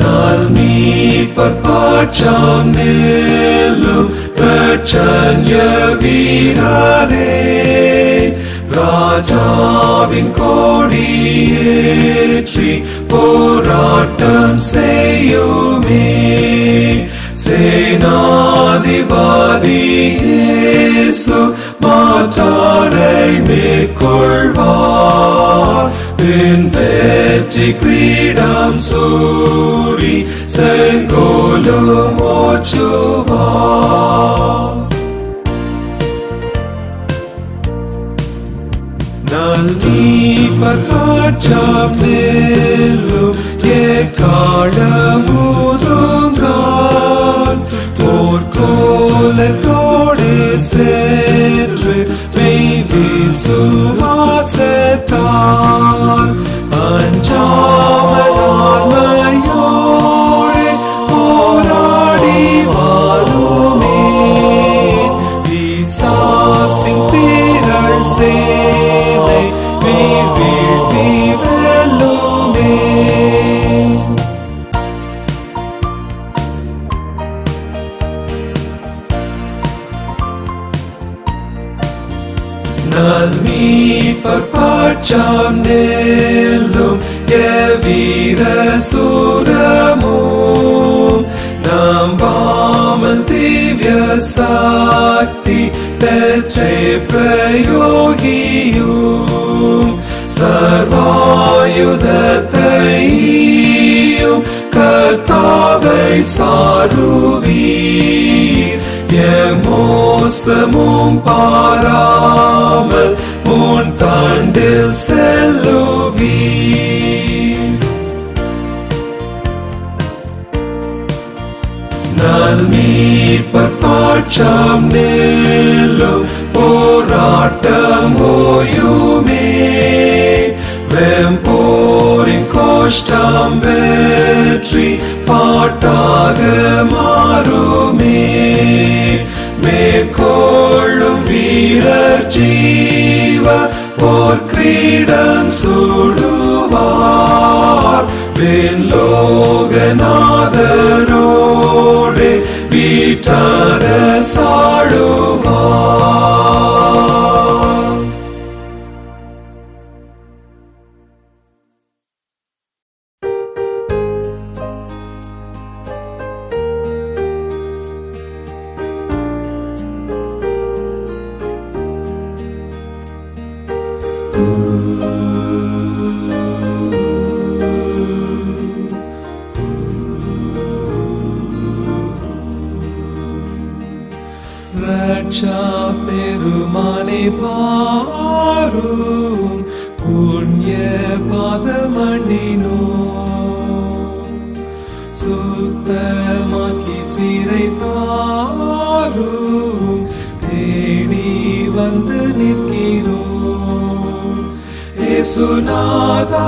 நாள் மீட்பர் பாற்றாம் நில்லும் பிரச்சன்ய வீரரே ராஜாவின் கோடியேற்றி போராட்டம் செய்யுமே. சேனாதிபதியேசு மாற்றாரை மேற்கொள்வார். பின் வெற்றி கிரீடம் சூடி செங்கோலும் ஓச்சுவார். நல்கி பற்றாம் நெல்லும் ஏக்காழமுதுங்கால் போர்க்கோலத்தோடு சென்று மெய் விசுவாசத்தால் பாற்றாம் நெல்லும் எவ்வித சுரமும் நாம் வாமல் திவ்ய சாக்தி பெற்றே பிரயோகியும் சர்வாயுதத்தையும் கர்த்தாவை சாருவீர் எமோசமும் பாராமல் முன் தாண்டில் செல்லுவீர் நல்மீட்பர் பாற்றாம் நெல்லும் போராட்டம் ஓயுமே. வெம்போரின் கோஷ்டாம் வெற்றி பாட்டாக மாறுமே. மேற்கொள்ளும் வீரர் ஜீவ போர்க்க கிரீடம் சூடுவார். விண்லோகநாதரோடு வீட்டார சாடுவார். ரட்சா பெருமானை பாரும். புண்ணிய பாதமணினோ சுத்தமாக்கி சிறை தாரும். தேடி வந்து நிற்கிறோம். ஏசுநாதா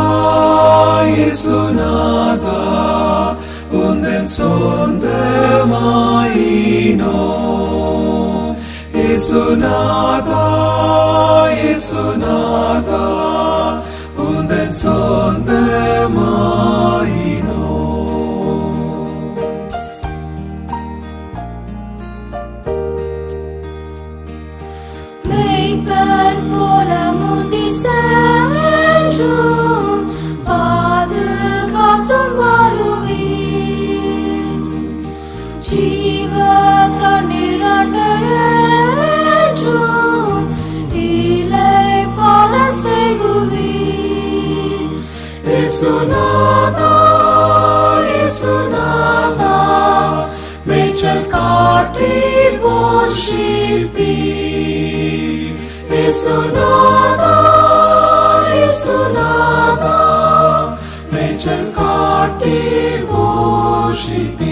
ஏசுநாதா உந்தன் சொந்தமாயினோ Yesunada, Yesunada, unden son de maino. Mei per pola mundis angel, Padı katın இயேசுநாதா, இயேசுநாதா, மேய்ச்சல் காட்டில் போஷிப்பி இயேசுநாதா, இயேசுநாதா, மேய்ச்சல் காட்டில் போஷிப்பி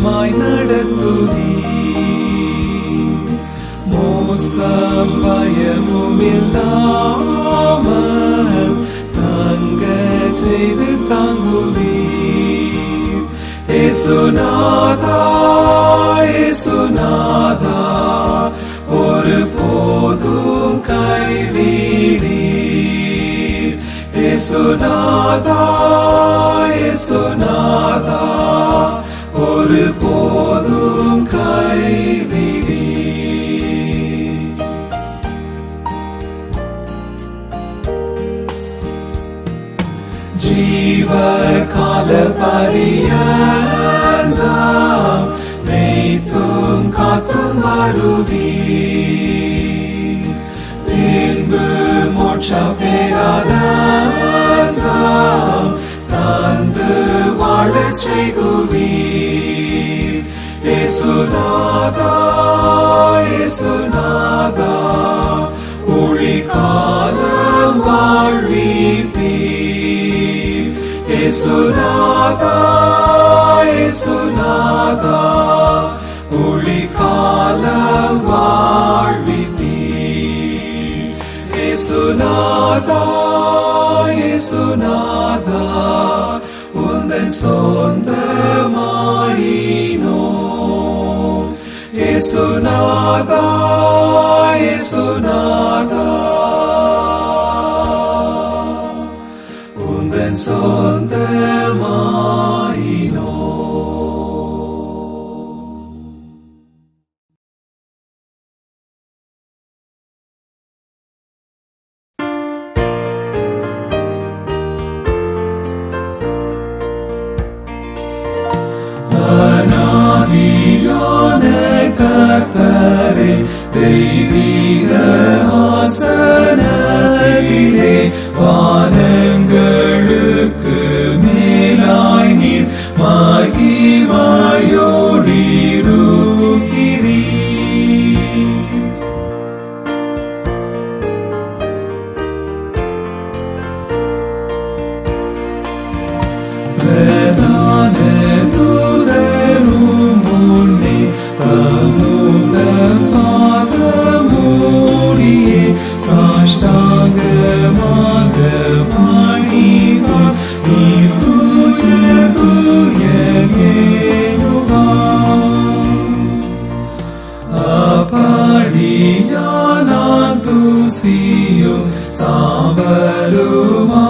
நேசமாய் நடத்துவீர் மோசம் பயமும் இல்லாமல் தங்க செய்து தாங்குவி ஏசுநாதா ஏசுநாதா ஒரு போதும் கைவிடீர் ஏசுநாதா ஏசுநாதா. korkuyorum kaybedeyim Jivar kal pariyadam Ney tum katum varuvi Binbu morça peradadam Tandı varlı çeyguvi ஏசுநாதா ஏசுநாதா ஒளி காலம் வாழ்விப்பீர் ஏசுநாதா ஏசுநாதா ஒளி காலம் வாழ்விப்பீர் ஏசுநாதா ஏசுநாதா உந்தன் சொந்தமாயினோ ஏசுநாதா ஏசுநாதா உந்தன் சொந்தமாயினோ Tere dei സിയോ സാബലുമാ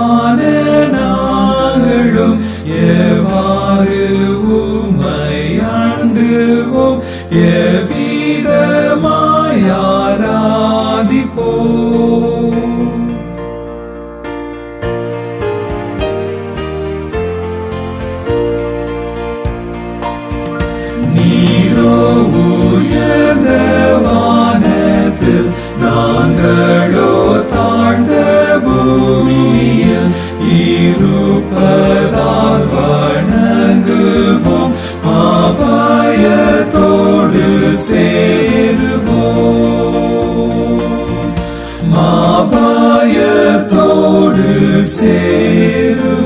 ser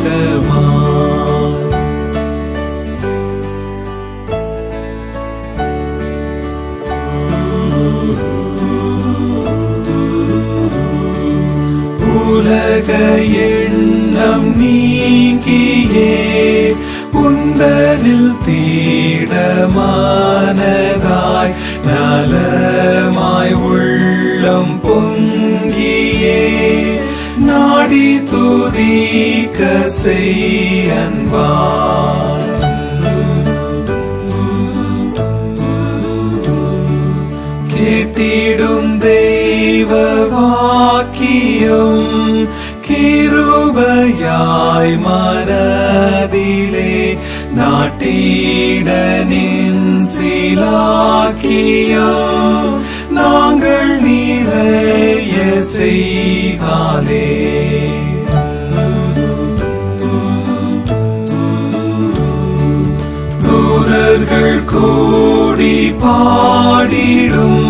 ஏகமாய் உலக எண்ணம் நீங்கியே உந்தனில் தீடமானதாய் நலமாய் உள்ளம் பொங்க பாடி துதிக்க செய்யன்பான் கேட்டிடும் தெய்வ வாக்கியம். கிருபையாய் மனதிலே நாட்டிடனின் சிலாக்கியம். நாங்கள் நிறைய செய்காதே. தூரர்கள் கூடி பாடிடும்.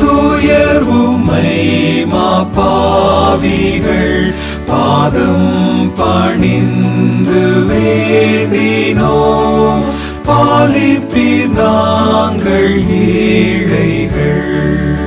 துயர்வுமை மாப்பாவிகள் பாதம் பணிந்து வேண்டினோ. பாலிப்பி நாங்கள் ஏழைகள்.